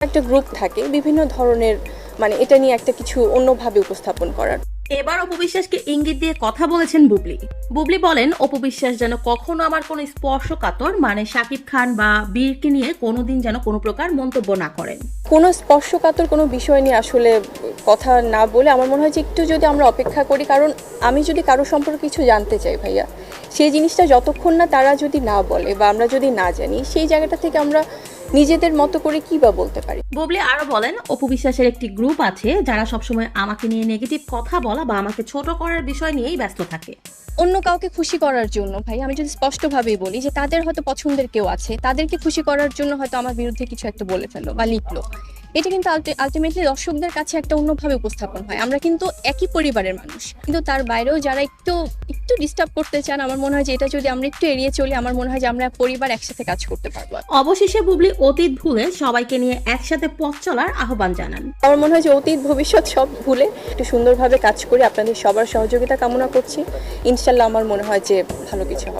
একটা গ্রুপ থাকে বিভিন্ন ধরনের মানে এটা নিয়ে একটা কিছু অন্যভাবে উপস্থাপন করার। এবার অপবিশ্বাসকে ইঙ্গিত দিয়ে কথা বলেছেন বুবলি। বুবলি বলেন অপবিশ্বাস যেন কখনো আমার কোনো স্পর্শকাতর মানে শাকিব খান বা বীরকে নিয়ে কোনোদিন যেন কোনো প্রকার মন্তব্য না করেন। কোনো স্পর্শকাতর কোনো বিষয় নিয়ে আসলে কথা না বলে আমার মনে হয় যে একটু যদি আমরা অপেক্ষা করি কারণ আমি যদি কারও সম্পর্কে কিছু জানতে চাই ভাইয়া সেই জিনিসটা যতক্ষণ না তারা যদি না বলে বা আমরা যদি না জানি সেই জায়গাটা থেকে আমরা নিজেদের মতো করে কি বা বলতে পারি? বুবলি আরও বলেন অপবিশ্বাসের একটি গ্রুপ আছে যারা সবসময় আমাকে নিয়ে নেগেটিভ কথা বলা বা আমাকে ছোট করার বিষয় নিয়েই ব্যস্ত থাকে। অন্য কাউকে খুশি করার জন্য ভাই আমি যদি স্পষ্টভাবেই বলি যে তাদের হয়তো পছন্দের কেউ আছে তাদেরকে খুশি করার জন্য হয়তো আমার বিরুদ্ধে কিছু একটা বলে ফেলল বা লিখলো। এটা কিন্তু আলটিমেটলি দর্শকদের কাছে একটা অন্যভাবে উপস্থাপন হয়। আমরা কিন্তু একই পরিবারের মানুষ কিন্তু তার বাইরেও যারা একটু একটু ডিস্টার্ব করতে চান আমার মনে হয় যে এটা যদি আমরা একটু এড়িয়ে চলি আমার মনে হয় যে আমরা পরিবার একসাথে কাজ করতে পারব। অবশেষে বুবলি অতীত ভুলে সবাইকে নিয়ে একসাথে পথ চলার আহ্বান জানান। আমার মনে হয় যে অতীত ভবিষ্যৎ সব ভুলে একটু সুন্দরভাবে কাজ করে আপনাদের সবার সহযোগিতা কামনা করছি। ইনশাল্লাহ আমার মনে হয় যে ভালো কিছু হবে।